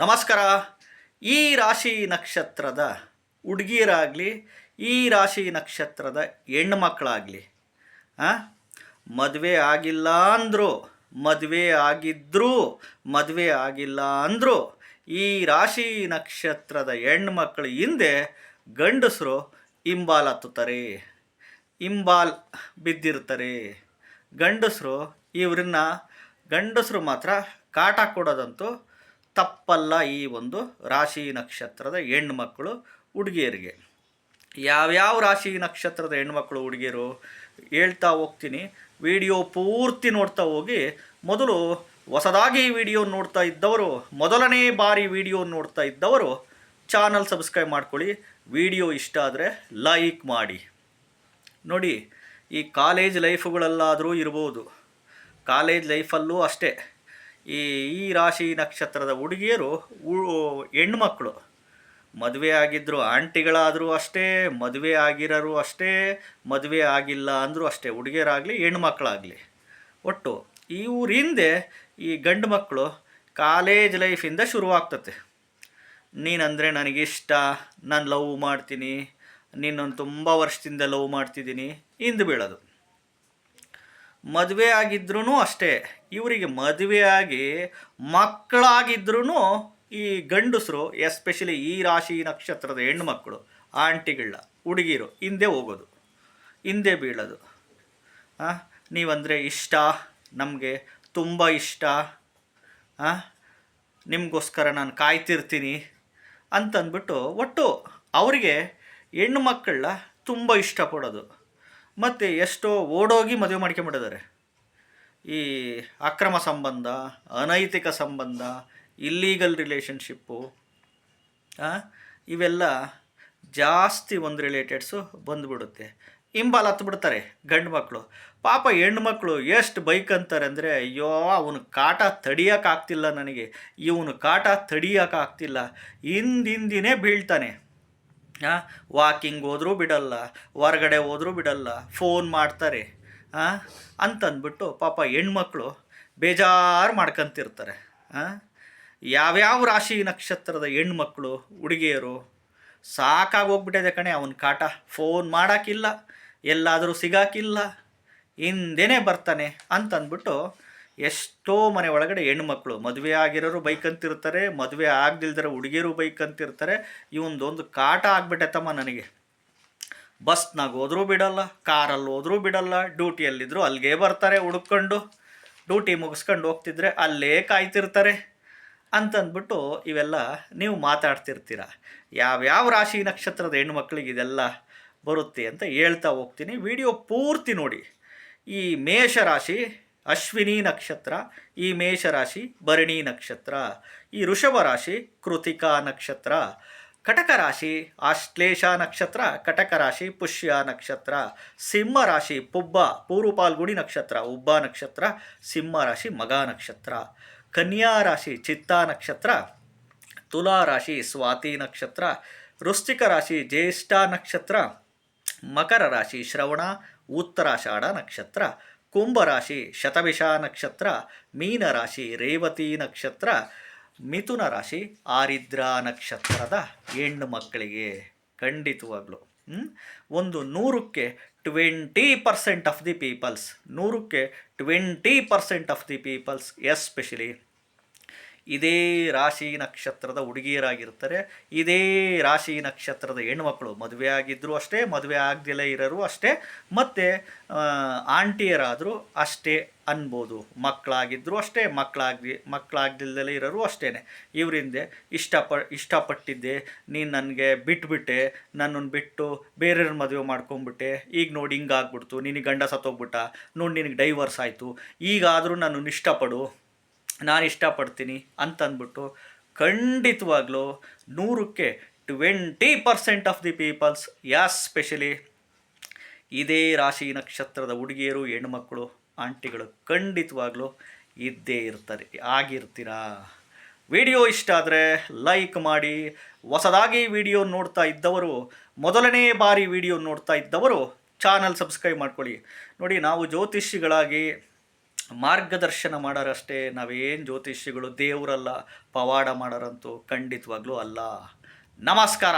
ನಮಸ್ಕಾರ. ಈ ರಾಶಿ ನಕ್ಷತ್ರದ ಹುಡುಗಿಯರಾಗಲಿ, ಈ ರಾಶಿ ನಕ್ಷತ್ರದ ಹೆಣ್ಣು ಮಕ್ಕಳಾಗಲಿ ಮದುವೆ ಆಗಿಲ್ಲ ಅಂದರು, ಮದುವೆ ಆಗಿದ್ದರೂ ಮದುವೆ ಆಗಿಲ್ಲ ಅಂದರು, ಈ ರಾಶಿ ನಕ್ಷತ್ರದ ಹೆಣ್ಣು ಮಕ್ಕಳ ಹಿಂದೆ ಗಂಡಸರು ಹಿಂಬಾಲ್ ಹತ್ತುತ್ತಾರೆ, ಹಿಂಬಾಲ್ ಬಿದ್ದಿರ್ತಾರೆ ಗಂಡಸರು ಇವ್ರನ್ನ, ಗಂಡಸರು ಮಾತ್ರ ಕಾಟ ಕೊಡೋದಂತೂ ತಪ್ಪಲ್ಲ ಈ ಒಂದು ರಾಶಿ ನಕ್ಷತ್ರದ ಹೆಣ್ಮಕ್ಕಳು ಹುಡುಗಿಯರಿಗೆ. ಯಾವ್ಯಾವ ರಾಶಿ ನಕ್ಷತ್ರದ ಹೆಣ್ಮಕ್ಳು ಹುಡುಗಿಯರು ಹೇಳ್ತಾ ಹೋಗ್ತೀನಿ. ವಿಡಿಯೋ ಪೂರ್ತಿ ನೋಡ್ತಾ ಹೋಗಿ. ಮೊದಲು ಹೊಸದಾಗಿ ವಿಡಿಯೋ ನೋಡ್ತಾ ಇದ್ದವರು, ಮೊದಲನೇ ಬಾರಿ ವಿಡಿಯೋ ನೋಡ್ತಾ ಇದ್ದವರು ಚಾನಲ್ ಸಬ್ಸ್ಕ್ರೈಬ್ ಮಾಡ್ಕೊಳ್ಳಿ. ವಿಡಿಯೋ ಇಷ್ಟ ಆದರೆ ಲೈಕ್ ಮಾಡಿ. ನೋಡಿ, ಈ ಕಾಲೇಜ್ ಲೈಫುಗಳಲ್ಲಾದರೂ ಇರ್ಬೋದು. ಕಾಲೇಜ್ ಲೈಫಲ್ಲೂ ಅಷ್ಟೇ. ಈ ಈ ರಾಶಿ ನಕ್ಷತ್ರದ ಹುಡುಗಿಯರು ಹೆಣ್ಮಕ್ಳು. ಮದುವೆ ಆಗಿದ್ದರು ಆಂಟಿಗಳಾದರೂ ಅಷ್ಟೇ, ಮದುವೆ ಆಗಿರೋರು ಅಷ್ಟೇ, ಮದುವೆ ಆಗಿಲ್ಲ ಅಂದರೂ ಅಷ್ಟೇ, ಹುಡುಗಿಯರಾಗಲಿ ಹೆಣ್ಮಕ್ಳಾಗಲಿ. ಒಟ್ಟು ಇವ್ರ ಹಿಂದೆ ಈ ಗಂಡು ಮಕ್ಕಳು ಕಾಲೇಜ್ ಲೈಫಿಂದ ಶುರುವಾಗ್ತತೆ. ನೀನಂದರೆ ನನಗಿಷ್ಟ, ನಾನು ಲವ್ ಮಾಡ್ತೀನಿ ನಿನ್ನೊಂದು ತುಂಬ ವರ್ಷದಿಂದ ಲವ್ ಮಾಡ್ತಿದ್ದೀನಿ, ಹಿಂದೆ ಬೀಳೋದು. ಮದುವೆ ಆಗಿದ್ರೂ ಅಷ್ಟೇ. ಇವರಿಗೆ ಮದುವೆ ಆಗಿ ಮಕ್ಕಳಾಗಿದ್ರೂ ಈ ಗಂಡಸರು, ಎಸ್ಪೆಷಲಿ ಈ ರಾಶಿ ನಕ್ಷತ್ರದ ಹೆಣ್ಮಕ್ಳು ಆಂಟಿಗಳ ಹುಡುಗಿರು, ಹಿಂದೆ ಹೋಗೋದು, ಹಿಂದೆ ಬೀಳೋದು. ಹಾಂ ನೀವಂದರೆ ಇಷ್ಟ, ನಮಗೆ ತುಂಬ ಇಷ್ಟ ಹಾಂ ನಿಮಗೋಸ್ಕರ ನಾನು ಕಾಯ್ತಿರ್ತೀನಿ ಅಂತಂದ್ಬಿಟ್ಟು ಒಟ್ಟು ಅವರಿಗೆ ಹೆಣ್ಣು ಮಕ್ಕಳ ತುಂಬ ಇಷ್ಟಪಡೋದು. ಮತ್ತು ಎಷ್ಟೋ ಓಡೋಗಿ ಮದುವೆ ಮಾಡ್ಕೊಂಬಿಟ್ಟಿದ್ದಾರೆ. ಈ ಅಕ್ರಮ ಸಂಬಂಧ, ಅನೈತಿಕ ಸಂಬಂಧ ಇಲ್ಲೀಗಲ್ ರಿಲೇಷನ್ಶಿಪ್ಪು ಇವೆಲ್ಲ ಜಾಸ್ತಿ ಒಂದು ರಿಲೇಟೆಡ್ಸು ಬಂದುಬಿಡುತ್ತೆ. ಹಿಂಬಾಲ ಹತ್ಬಿಡ್ತಾರೆ ಗಂಡು ಮಕ್ಕಳು ಪಾಪ ಹೆಣ್ಮಕ್ಳು ಎಷ್ಟು ಬೈಕ್ ಅಂತಾರೆ ಅಂದರೆ, ಅಯ್ಯೋ, ಅವನು ಕಾಟ ತಡಿಯೋಕ್ಕಾಗ್ತಿಲ್ಲ ನನಗೆ. ಇವನು ಕಾಟ ತಡಿಯೋಕ್ಕಾಗ್ತಿಲ್ಲ ಹಿಂದಿಂದಿನೇ ಬೀಳ್ತಾನೆ. ವಾಕಿಂಗ್ ಹೋದರೂ ಬಿಡಲ್ಲ, ಹೊರಗಡೆ ಹೋದರೂ ಬಿಡಲ್ಲ ಫೋನ್ ಮಾಡ್ತಾರೆ ಹಾಂ ಅಂತಂದ್ಬಿಟ್ಟು ಪಾಪ ಹೆಣ್ಮಕ್ಳು ಬೇಜಾರು ಮಾಡ್ಕಂತಿರ್ತಾರೆ ಹಾಂ ಯಾವ್ಯಾವ ರಾಶಿ ನಕ್ಷತ್ರದ ಹೆಣ್ಮಕ್ಳು, ಹುಡುಗಿಯರು, ಸಾಕಾಗಿ ಹೋಗ್ಬಿಟ್ಟಿದೆ ಕಣೆ ಅವನ ಕಾಟ. ಫೋನ್ ಮಾಡೋಕ್ಕಿಲ್ಲ ಎಲ್ಲಾದರೂ ಸಿಗಾಕಿಲ್ಲ, ಹಿಂದೆನೇ ಬರ್ತಾನೆ ಅಂತಂದ್ಬಿಟ್ಟು ಎಷ್ಟೋ ಮನೆ ಒಳಗಡೆ ಹೆಣ್ಮಕ್ಳು ಮದುವೆ ಆಗಿರೋರು ಬೈಕ್ ಅಂತಿರ್ತಾರೆ, ಮದುವೆ ಆಗದಿಲ್ದಿರೋ ಹುಡುಗಿಯರು ಬೈಕ್ ಅಂತಿರ್ತಾರೆ. ಇವೊಂದೊಂದು ಕಾಟ ಆಗ್ಬಿಟ್ಟೈತಮ್ಮ ನನಗೆ. ಬಸ್ನಾಗ ಹೋದರೂ ಬಿಡಲ್ಲ, ಕಾರಲ್ಲಿ ಹೋದರೂ ಬಿಡಲ್ಲ ಡ್ಯೂಟಿಯಲ್ಲಿದ್ದರೂ ಅಲ್ಲಿಗೆ ಬರ್ತಾರೆ ಹುಡುಕೊಂಡು ಡ್ಯೂಟಿ ಮುಗಿಸ್ಕೊಂಡು ಹೋಗ್ತಿದ್ರೆ ಅಲ್ಲೇ ಕಾಯ್ತಿರ್ತಾರೆ. ಅಂತಂದ್ಬಿಟ್ಟು ಇವೆಲ್ಲ ನೀವು ಮಾತಾಡ್ತಿರ್ತೀರ. ಯಾವ್ಯಾವ ರಾಶಿ ನಕ್ಷತ್ರದ ಹೆಣ್ಮಕ್ಳಿಗೆ ಇದೆಲ್ಲ ಬರುತ್ತೆ ಅಂತ ಹೇಳ್ತಾ ಹೋಗ್ತೀನಿ. ವಿಡಿಯೋ ಪೂರ್ತಿ ನೋಡಿ. ಈ ಮೇಷರಾಶಿ ಅಶ್ವಿನಿ ನಕ್ಷತ್ರ, ಈ ಮೇಷರಾಶಿ ಭರಣಿ ನಕ್ಷತ್ರ, ಈ ಋಷಭ ರಾಶಿ ಕೃತಿಕಾ ನಕ್ಷತ್ರ, ಕಟಕ ರಾಶಿ ಆಶ್ಲೇಷ ನಕ್ಷತ್ರ, ಕಟಕ ರಾಶಿ ಪುಷ್ಯ ನಕ್ಷತ್ರ, ಸಿಂಹ ರಾಶಿ ಪುಬ್ಬ ಪೂರ್ವಪಾಲ್ಗುಡಿ ನಕ್ಷತ್ರ, ಉಬ್ಬ ನಕ್ಷತ್ರ, ಸಿಂಹ ರಾಶಿ ಮಗ ನಕ್ಷತ್ರ, ಕನ್ಯಾ ರಾಶಿ ಚಿತ್ತಾ ನಕ್ಷತ್ರ, ತುಲಾ ರಾಶಿ ಸ್ವಾತಿ ನಕ್ಷತ್ರ, ವೃಶ್ಚಿಕ ರಾಶಿ ಜ್ಯೇಷ್ಠ ನಕ್ಷತ್ರ, ಮಕರ ರಾಶಿ ಶ್ರವಣ, ಉತ್ತರಾಷಾಢ ನಕ್ಷತ್ರ. ಕುಂಭರಾಶಿ, ಶತಭಿಷ ನಕ್ಷತ್ರ, ಮೀನರಾಶಿ, ರೇವತಿ ನಕ್ಷತ್ರ, ಮಿಥುನ ರಾಶಿ, ಆರಿದ್ರ ನಕ್ಷತ್ರದ ಹೆಣ್ಣು ಮಕ್ಕಳಿಗೆ ಖಂಡಿತವಾಗ್ಲು? ಒಂದು ನೂರಕ್ಕೆ twenty percent of the peoples, ನೂರಕ್ಕೆ twenty percent of the peoples, especially ಇದೇ ರಾಶಿ ನಕ್ಷತ್ರದ ಹುಡುಗಿಯರಾಗಿರ್ತಾರೆ, ಇದೇ ರಾಶಿ ನಕ್ಷತ್ರದ ಹೆಣ್ಮಕ್ಳು ಮದುವೆ ಆಗಿದ್ದರೂ ಅಷ್ಟೇ, ಮದುವೆ ಆಗದಿಲ್ಲ ಇರೋರು ಅಷ್ಟೇ, ಮತ್ತು ಆಂಟಿಯರಾದರೂ ಅಷ್ಟೇ ಅನ್ಬೋದು. ಮಕ್ಕಳಾಗಿದ್ದರೂ ಅಷ್ಟೇ ಮಕ್ಕಳಾಗಿ ಮಕ್ಕಳಾಗ್ದಿಲ್ದಲೇ ಇರೋರು ಅಷ್ಟೇ ಇವರಿಂದ ಇಷ್ಟಪ, ಇಷ್ಟಪಟ್ಟಿದ್ದೆ, ನೀನು ನನಗೆ ಬಿಟ್ಬಿಟ್ಟೆ ನನ್ನನ್ನು ಬಿಟ್ಟು ಬೇರೆಯವ್ರ ಮದುವೆ ಮಾಡ್ಕೊಂಬಿಟ್ಟೆ, ಈಗ ನೋಡಿ ಹಿಂಗಾಗ್ಬಿಡ್ತು, ನಿನಗೆ ಗಂಡ ಸತ್ತೋಗ್ಬಿಟ್ಟ, ನೋಡಿ ನಿನಗೆ ಡೈವರ್ಸ್ ಆಯಿತು, ಈಗಾದರೂ ನನ್ನನ್ನು ಇಷ್ಟಪಡು ನಾನು ಇಷ್ಟಪಡ್ತೀನಿ ಅಂತಂದ್ಬಿಟ್ಟು ಖಂಡಿತವಾಗ್ಲೂ ನೂರಕ್ಕೆ twenty percent of the peoples especially ಇದೇ ರಾಶಿ ನಕ್ಷತ್ರದ ಹುಡುಗಿಯರು ಹೆಣ್ಮಕ್ಕಳು ಆಂಟಿಗಳು ಖಂಡಿತವಾಗ್ಲೂ ಇದ್ದೇ ಇರ್ತಾರೆ, ಆಗಿರ್ತೀರಾ? ವಿಡಿಯೋ ಇಷ್ಟ ಆದರೆ ಲೈಕ್ ಮಾಡಿ, ಹೊಸದಾಗಿ ವಿಡಿಯೋ ನೋಡ್ತಾ ಇದ್ದವರು, ಮೊದಲನೇ ಬಾರಿ ವಿಡಿಯೋ ನೋಡ್ತಾ ಇದ್ದವರು, ಚಾನಲ್ ಸಬ್ಸ್ಕ್ರೈಬ್ ಮಾಡ್ಕೊಳ್ಳಿ. ನೋಡಿ, ನಾವು ಜ್ಯೋತಿಷಿಗಳಾಗಿ ಮಾರ್ಗದರ್ಶನ ಮಾಡೋರಷ್ಟೇ ನಾವೇನು ಜ್ಯೋತಿಷಿಗಳು ದೇವರಲ್ಲ ಪವಾಡ ಮಾಡೋರಂತೂ ಖಂಡಿತವಾಗ್ಲೂ ಅಲ್ಲ. ನಮಸ್ಕಾರ.